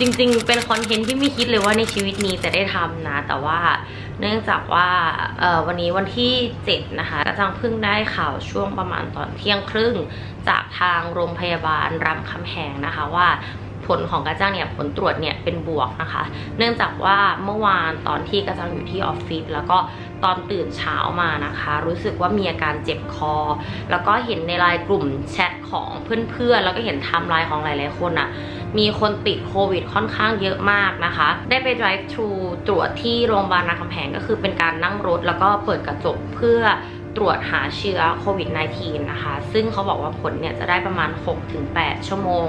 จริงๆ เป็นคอนเทนต์ที่ไม่คิดเลยว่าในชีวิตนี้จะได้ทำนะ แต่ว่าเนื่องจากว่าวันนี้วันที่ 7 นะคะกระจังเพิ่งได้ข่าวช่วงประมาณตอนเที่ยงครึ่ง จากทางโรงพยาบาลรามคำแหงนะคะว่าผลของกระจ้างเนี่ยผลตรวจเนี่ยเป็นบวกนะคะ เนื่องจากว่าเมื่อวานตอนที่กระจังอยู่ที่ออฟฟิศแล้วก็ตอนตื่นเช้ามานะคะ รู้สึกว่ามีอาการเจ็บคอ แล้วก็เห็นในไลน์กลุ่มแชทของเพื่อนๆแล้วก็เห็นไทม์ไลน์ของหลายๆคนอะ มีคนติดโควิดค่อนข้างเยอะมากนะคะ ได้ไป drive thru ตรวจที่โรงพยาบาลราคำแหงก็คือเป็นการนั่งรถแล้วก็เปิดกระจกเพื่อตรวจหาเชื้อโควิด -19 นะคะ ซึ่งเขาบอกว่าผลเนี่ยจะได้ประมาณ 6-8 ชั่วโมง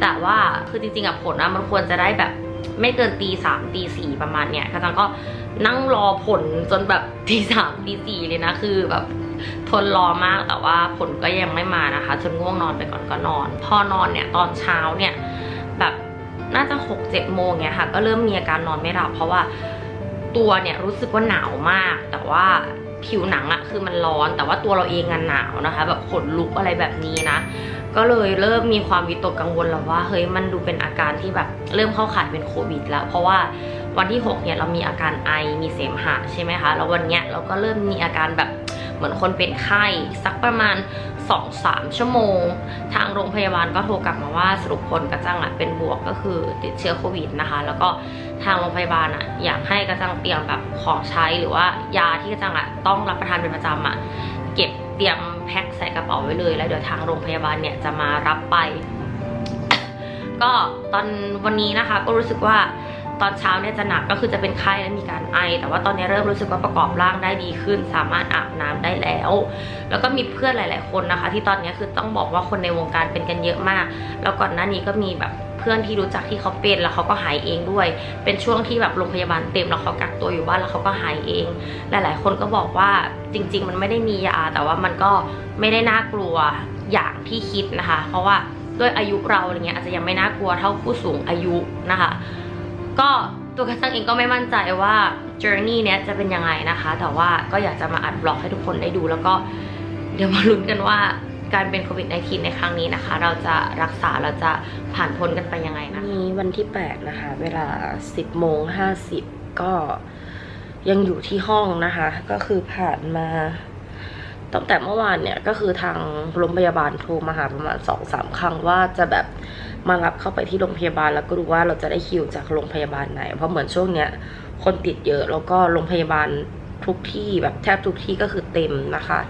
แต่ว่าคือจริงๆอะผลอะมันควรจะได้แบบไม่เกินตีสามตีสี่ประมาณเนี้ยกระจังก็นั่งรอผลจนแบบตีสามตีสี่เลยนะ คือแบบทนรอมากแต่ว่าผลก็ยังไม่มานะคะ จนง่วงนอนไปก่อนก็นอน พอนอนเนี่ยตอนเช้าเนี่ย แบบน่าจะหกเจ็ดโมงเนี่ยค่ะ ก็เริ่มมีอาการนอนไม่หลับเพราะว่าตัวเนี่ยรู้สึกว่าหนาวมาก แต่ว่าผิวหนังอะคือมันร้อน แต่ว่าตัวเราเองอะหนาวนะคะ แบบขนลุกอะไรแบบนี้นะ ก็เลยเริ่มมีความวิตกกังวลแล้วว่าเฮ้ยมันดูเป็นอาการที่แบบเริ่มเข้าข่ายเป็นโควิด แล้ว เพราะว่าวันที่ 6 เนี่ยเรามีอาการไอมีเสมหะใช่ไหมคะ แล้ววันเนี้ยเราก็เริ่มมีอาการแบบ เหมือนคนเป็นไข้ สักประมาณ 2-3 ชั่วโมง ทางโรงพยาบาลก็โทรกลับมาว่าสรุปผลกระจังอะเป็นบวกก็คือติดเชื้อโควิดนะคะ แล้วก็ทางโรงพยาบาลอะอยากให้กระจังเตรียมแบบของใช้หรือว่ายาที่กระจังอะต้องรับประทานเป็นประจำอะเก็บเตรียมแพ็คใส่กระเป๋าไว้เลย แล้วเดี๋ยวทางโรงพยาบาลเนี่ยจะมารับไป ก็ตอนวันนี้นะคะก็รู้สึกว่า ตอนเช้าเนี่ยจะหนักก็คือจะเป็นไข้และมีการไอ แต่ว่าตอนนี้เริ่มรู้สึกว่าประกอบร่างได้ดีขึ้น สามารถอาบน้ำได้แล้ว แล้วก็มีเพื่อนหลาย ๆ คนนะคะ ที่ตอนนี้คือต้องบอกว่าคนในวงการเป็นกันเยอะมาก แล้วก่อนหน้านี้ก็มีแบบเพื่อนที่รู้จักที่เขาเป็นแล้วเขาก็หายเองด้วย เป็นช่วงที่แบบโรงพยาบาลเต็มแล้วเขากักตัวอยู่บ้านแล้วเขาก็หายเอง หลาย ๆ คนก็บอกว่าจริง ๆ มันไม่ได้มียาแต่ว่ามันก็ไม่ได้น่ากลัวอย่างที่คิดนะคะ เพราะว่าด้วยอายุเราอะไรเงี้ยอาจจะยังไม่น่ากลัวเท่าผู้สูงอายุนะคะ ก็ตัวกระซังเองก็ไม่มั่นใจว่า journey เนี้ยจะเป็นยังไงนะคะ แต่ว่าก็อยากจะมาอัดบล็อกให้ทุกคนได้ดู แล้วก็เดี๋ยวมาลุ้นกันว่าการเป็นโควิด -19 ในครั้งนี้นะคะ เราจะรักษาเราจะผ่านพ้นกันไปยังไงนะนี้วันที่ 8 นะคะ เวลา 10โมง50 ก็ยังอยู่ที่ห้องนะคะ ก็คือผ่านมาตั้งแต่เมื่อวานเนี่ย ก็คือทางโรงพยาบาลโทรมาหาประมาณสองสามครั้งว่าจะแบบ มารับเข้าไปที่โรงพยาบาล แล้วก็ดูว่าเราจะได้คิวจากโรงพยาบาลไหน เพราะเหมือนช่วงเนี้ยคนติดเยอะแล้วก็โรงพยาบาลทุกที่แบบแทบทุกที่ก็คือเต็มนะคะ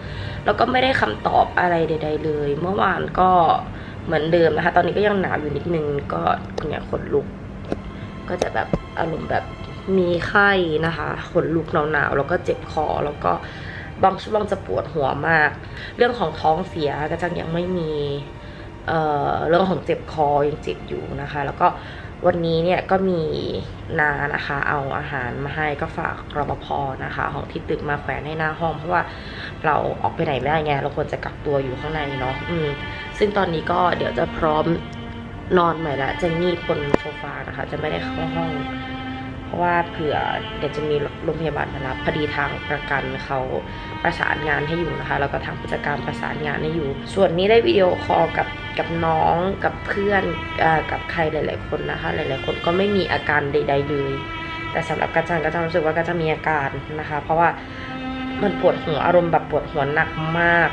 แล้วก็ไม่ได้คำตอบอะไรใด ๆ เลย เมื่อวานก็เหมือนเดิมนะคะ ตอนนี้ก็ยังหนาวอยู่นิดนึงก็เนี่ยขนลุก ก็จะแบบอารมณ์แบบมีไข้นะคะขนลุกหนาวๆแล้วก็เจ็บคอแล้วก็บางช่วงจะปวดหัวมาก เรื่องของท้องเสียก็จังยังไม่มี เเรื่องของเจ็บคอยังเจ็บอยู่นะคะ แล้วก็วันนี้เนี่ยก็มีนานะคะ เอาอาหารมาให้ก็ฝากรปภนะคะ ของที่ตึกมาแขวนให้หน้าห้อง เพราะว่าเราออกไปไหนไม่ได้ไงเราควรจะกักตัวอยู่ข้างในเนาะอืม ซึ่งตอนนี้ก็เดี๋ยวจะพร้อมนอนใหม่ละจะงีบบนโซฟานะคะ จะไม่ได้เข้าห้อง เพราะว่าเผื่อเดี๋ยวจะมีโรงพยาบาลมารับพอดีทางประกันเขาประสานงานให้อยู่นะคะ แล้วก็ทางผู้จัดการประสานงานให้อยู่ ส่วนนี้ได้วิดีโอคอลกับ กับน้องกับเพื่อนอกับใครหลาย ๆ คนนะคะ หลาย ๆ คนก็ไม่มีอาการใด ๆ เลย แต่สำหรับกระจังกระจังรู้สึกว่าก็จะมีอาการนะคะ เพราะว่ามันปวดหัวอารมณ์แบบปวดหัวหนักมาก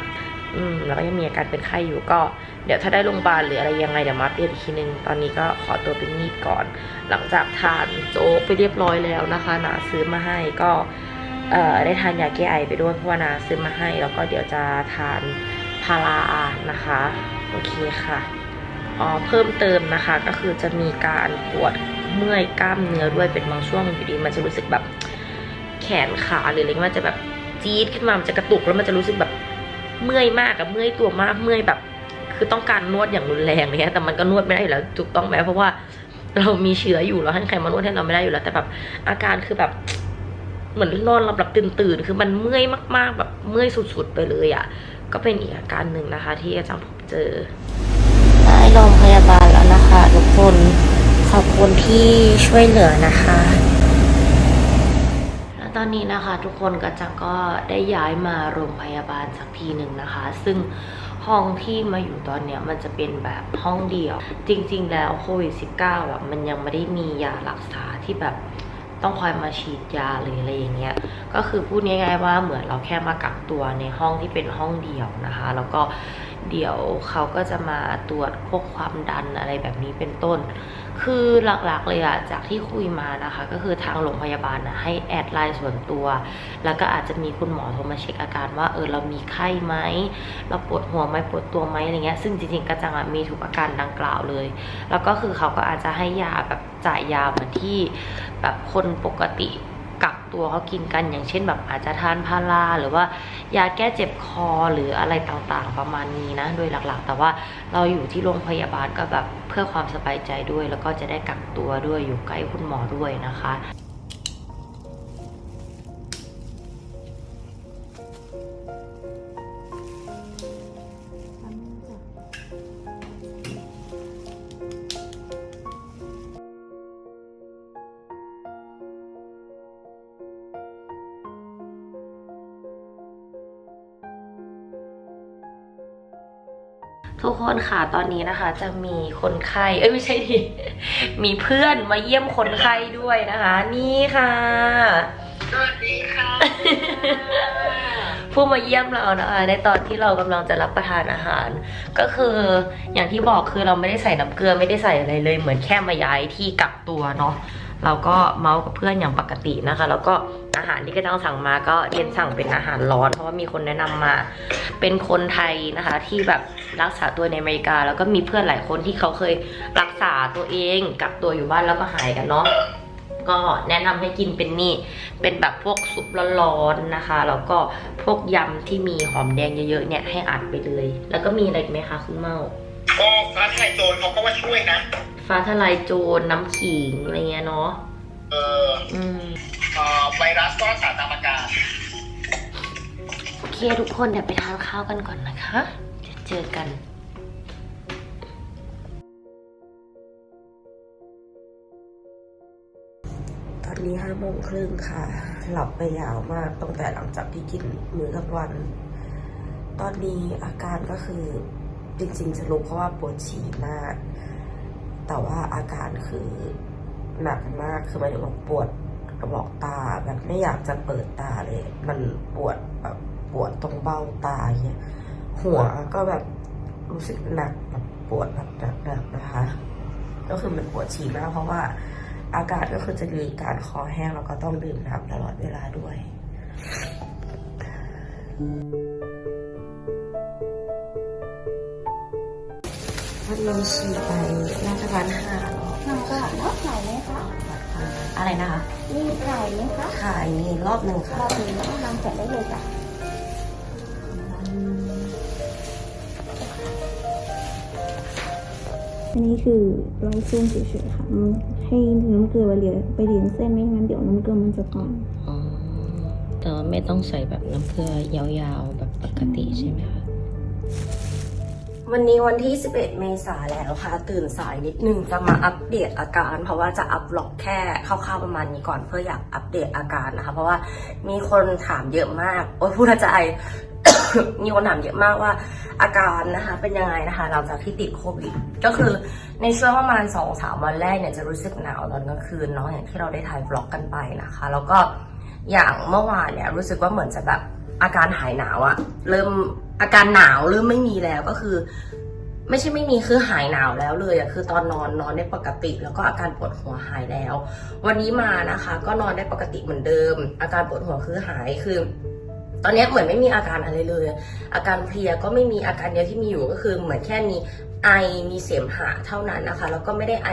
อืมแล้วก็ยังมีอาการเป็นไข้อยู่ก็ เดี๋ยวถ้าได้โรงพยาบาลหรืออะไรยังไงเดี๋ยวมาอัปเดตอีกทีนึง ตอนนี้ก็ขอตัวเป็นมีดก่อน หลังจากทานโจ๊กไปเรียบร้อยแล้วนะคะนาซื้อมาให้ก็เอได้ทานยาแก้ไอไปด้วยเพราะว่านาซื้อมาให้ แล้วก็เดี๋ยวจะทานพารานะคะ โอเคค่ะอ๋อเพิ่มเติมนะคะ ก็คือจะมีการปวดเมื่อยกล้ามเนื้อด้วยเป็นบางช่วงอยู่ดีมันจะรู้สึกแบบแขนขาหรืออะไรมันจะแบบจี๊ดขึ้นมามันจะกระตุกแล้วมันจะรู้สึกแบบเมื่อยมากกับเมื่อยตัวมากเมื่อยแบบ คือต้องการนวดอย่างรุนแรงเลยแต่มันก็นวดไม่ได้อยู่แล้วถูกต้องไหมเพราะว่าเรามีเชื้ออยู่แล้วให้ใครมานวดให้เราไม่ได้อยู่แล้ว แต่แบบอาการคือแบบเหมือนนอนหลับหลับตื่นตื่นๆคือมันเมื่อยมากๆ แบบเมื่อยสุดๆไปเลยอะ่ะก็เป็นอีกอาการหนึ่งนะคะ ที่อาจารย์พ เจอได้โรงพยาบาลแล้วนะคะ ทุกคนขอบคุณที่ช่วยเหลือนะคะแล้วตอนนี้นะคะทุกคนก็จะก็ได้ย้ายมาโรงพยาบาลสักทีหนึ่งนะคะ ซึ่งห้องที่มาอยู่ตอนเนี้ยมันจะเป็นแบบห้องเดียว จริง ๆ แล้วโควิด -19 อะมันยังไม่ได้มียารักษาที่แบบ ต้องคอยมาฉีดยาหรืออะไรอย่างเงี้ยก็คือพูดง่ายๆว่าเหมือนเราแค่มากักตัวในห้องที่เป็นห้องเดียวนะคะ แล้วก็เดี๋ยวเขาก็จะมาตรวจพวกความดันอะไรแบบนี้เป็นต้น คือหลักๆเลยอะจากที่คุยมานะคะ ก็คือทางโรงพยาบาลนะให้แอดไลน์ส่วนตัว แล้วก็อาจจะมีคุณหมอโทรมาเช็คอาการว่าเออเรามีไข้ไหมเราปวดหัวไหมปวดตัวไหมอะไรเงี้ยซึ่งจริงๆกระจังอะมีถูกอาการดังกล่าวเลย แล้วก็คือเขาก็อาจจะให้ยาแบบจ่ายยาเหมือนที่แบบคนปกติ ตัวเขากินกันอย่างเช่นแบบอาจจะทานพาราหรือว่ายาแก้เจ็บคอหรืออะไรต่างๆ ประมาณนี้นะ โดยหลักๆ แต่ว่าเราอยู่ที่โรงพยาบาลก็แบบเพื่อความสบายใจด้วย แล้วก็จะได้กักตัวด้วยอยู่ใกล้คุณหมอด้วยนะคะ ทุกคนค่ะตอนนี้นะคะ จะมีคนไข้เอ้ยไม่ใช่ดิมีเพื่อนมาเยี่ยมคนไข้ด้วยนะคะ นี่ค่ะสวัสดีค่ะ ผู้มาเยี่ยมเรานะคะในตอนที่เรากำลังจะรับประทานอาหาร ก็คืออย่างที่บอกคือเราไม่ได้ใส่น้ำเกลือไม่ได้ใส่อะไรเลย เหมือนแค่มาย้ายที่กักตัวเนาะ เราก็เมาส์กับเพื่อนอย่างปกตินะคะ แล้วก็อาหารที่กระจังสั่งมาก็เรียนสั่งเป็นอาหารร้อน เพราะว่ามีคนแนะนำมา เป็นคนไทยนะคะ ที่แบบรักษาตัวในอเมริกา แล้วก็มีเพื่อนหลายคนที่เขาเคยรักษาตัวเองกักตัวอยู่บ้านแล้วก็หายกันเนาะก็แนะนำให้กินเป็นนี่ เป็นแบบพวกซุปร้อนๆนะคะ แล้วก็พวกยำที่มีหอมแดงเยอะๆเนี่ยให้อัดไปเลย แล้วก็มีอะไรอีกไหมคะคุณเมาก็ฟ้าไทยโจรเขาก็ว่าช่วยนะ ฟ้าทลายโจรน้ำขิงอะไรเงี้ยเนาะเอออืมเอ่อไวรัสก็รักษาตามอาการ โอเคทุกคนเดี๋ยวไปทานข้าวกันก่อนนะคะเดี๋ยวเจอกัน ตอนนี้ห้าโมงครึ่งค่ะ หลับไปยาวมากตั้งแต่หลังจากที่กินมื้อกลางวัน ตอนนี้อาการก็คือจริงๆสรุปเพราะว่าปวดฉี่มาก แต่ว่าอาการคือหนักมากคือหมายถึงว่าปวดกระบอกตาแบบไม่อยากจะเปิดตาเลย มันปวดแบบปวดตรงเบ้าตาอย่างเงี้ยหัวก็แบบรู้สึกหนักแบบปวดแบบหนักๆนะคะ ก็คือมันปวดฉี่มากเพราะว่าอากาศก็คือจะมีการคอแห้งแล้วก็ต้องดื่มน้ำตลอดเวลาด้วย พัดลมฉี่ไปน่าจะวันห้าหรอค่ะก็รับถ่ายไหมคะอะไรนะคะมีถ่ายไหมคะถ่ายมีรอบหนึ่งค่ะรอบนี้ก็นำเสร็จได้เลยจ้ะอันนี้คือไล่ซุ่มเฉยๆค่ะอืมให้น้ำเกลือไปเลี้ยงไปเลี้ยงเส้นไม่งั้นเดี๋ยวน้ำเกลือมันจะกร่อนอ๋อแต่ว่าไม่ต้องใส่แบบน้ำเกลือยาวๆแบบปกติใช่ไหมคะ วันนี้วันที่ 11 เมษาแล้วค่ะ ตื่นสายนิดนึงจะมาอัปเดตอาการ เพราะว่าจะอัปล็อกแค่คร่าวๆประมาณนี้ก่อนเพื่ออยากอัปเดตอาการนะคะ เพราะว่ามีคนถามเยอะมาก โอ้ยพูดล้วใจมีคนถามเยอะมากว่า อาการนะคะเป็นยังไงนะคะหลังจากที่ติดโควิด ก็คือในช่วงประมาณ2อสามวันแรกเนี่ยจะรู้สึกหนาวตอนกลางคืนเนาะอย่างที่เราได้ถ่ายบล็อกกันไปนะคะ แล้วก็อย่างเมื่อวานเนี่ยรู้สึกว่าเหมือนจะแบบ อาการหายหนาวอะเริ่มอาการหนาวเริ่มไม่มีแล้วก็คือ ไม่ใช่ไม่มีคือหายหนาวแล้วเลยอะคือตอนนอนนอนได้ปกติ แล้วก็อาการปวดหัวหายแล้ว วันนี้มานะคะ ก็นอนได้ปกติเหมือนเดิม อาการปวดหัวคือหายคือ ตอนนี้เหมือนไม่มีอาการอะไรเลย อาการเพลียก็ไม่มีอาการเดียวที่มีอยู่ก็คือเหมือนแค่มี ไอมีเสมหะเท่านั้นนะคะ แล้วก็ไม่ได้ไอ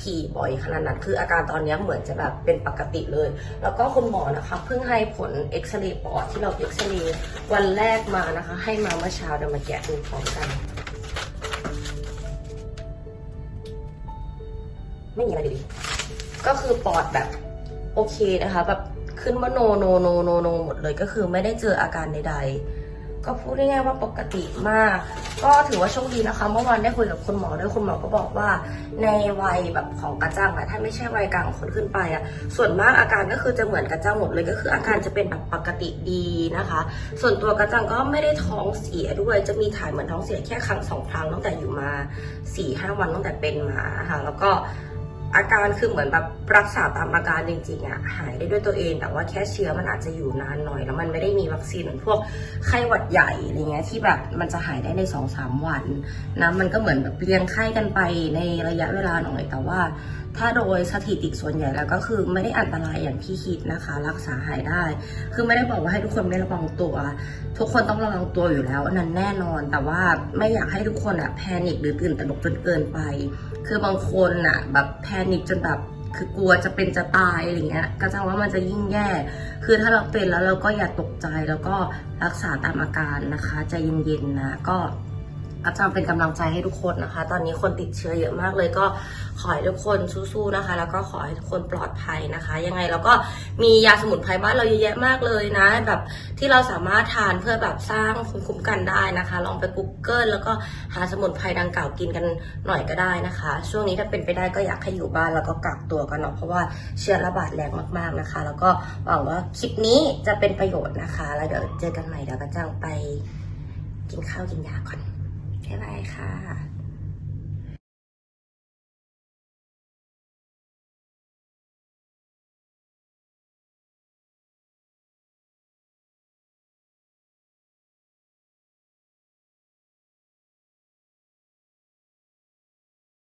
ทีบ่อยขนาดนั้นคืออาการตอนนี้เหมือนจะแบบเป็นปกติเลย แล้วก็คุณหมอนะคะเพิ่งให้ผลเอ็กซเรย์ปอดที่เราเอ็กซเรย์วันแรกมานะคะ ให้มาเมื่อเช้าเดี๋ยวมาแกะดูพร้อมกัน ไม่มีอะไรเลยก็คือปอดแบบโอเคนะคะแบบขึ้นว่าโนโนโนโนโนหมดเลยก็คือไม่ได้เจออาการใดๆ ก็พูดง่ายๆว่าปกติมาก ก็ถือว่าโชคดีนะคะ เมื่อวานได้คุยกับคุณหมอด้วยคุณหมอก็บอกว่า ในวัยแบบของกระจังอะถ้าไม่ใช่วัยกลางคนขึ้นไปอะส่วนมากอาการก็คือจะเหมือนกระจังหมดเลยก็คืออาการจะเป็นแบบปกติดีนะคะ ส่วนตัวกระจังก็ไม่ได้ท้องเสียด้วย จะมีถ่ายเหมือนท้องเสียแค่ครั้งสองครั้งตั้งแต่อยู่มา4ี่ห้าวันตั้งแต่เป็นมาค่ะแล้วก็ อาการคือเหมือนแบบรักษาตามอาการจริงๆอะหายได้ด้วยตัวเอง แต่ว่าแค่เชื้อมันอาจจะอยู่นานหน่อย แล้วมันไม่ได้มีวัคซีนเหมือนพวกไข้หวัดใหญ่อะไรเงี้ยที่แบบมันจะหายได้ในสองสามวันนะมันก็เหมือนแบบเรียงไข้กันไปในระยะเวลาหน่อยแต่ว่า ถ้าโดยสถิติส่วนใหญ่แล้วก็คือไม่ได้อันตรายอย่างที่คิดนะคะ รักษาหายได้ คือไม่ได้บอกว่าให้ทุกคนไม่ระวังตัว ทุกคนต้องระวังตัวอยู่แล้วอันนั้นแน่นอน แต่ว่าไม่อยากให้ทุกคนอะแพนิคหรือตื่นตระหนกจนเกินไป คือบางคนอะแบบแพนิคจนแบบคือกลัวจะเป็นจะตายอะไรเงี้ยก็จะว่ามันจะยิ่งแย่ คือถ้าเราเป็นแล้วเราก็อย่าตกใจแล้วก็รักษาตามอาการนะคะใจเย็นๆนะก็อาจารย์เป็นกำลังใจให้ทุกคนนะคะ ตอนนี้คนติดเชื้อเยอะมากเลยก็ ขอให้ทุกคนสู้ๆนะคะ แล้วก็ขอให้ทุกคนปลอดภัยนะคะ ยังไงเราก็มียาสมุนไพรบ้านเราเยอะแยะมากเลยนะ แบบที่เราสามารถทานเพื่อแบบสร้างภูมิคุ้มกันได้นะคะ ลองไป Google แล้วก็หาสมุนไพรดังกล่าวกินกันหน่อยก็ได้นะคะ ช่วงนี้ถ้าเป็นไปได้ก็อยากให้อยู่บ้านแล้วก็กักตัวกันเนาะเพราะว่าเชื้อระบาดแรงมากๆนะคะ แล้วก็หวังว่าคลิปนี้จะเป็นประโยชน์นะคะ แล้วเดี๋ยวเจอกันใหม่เดี๋ยวกระจังไปกินข้าวกินยาก่อนบ๊ายบายค่ะ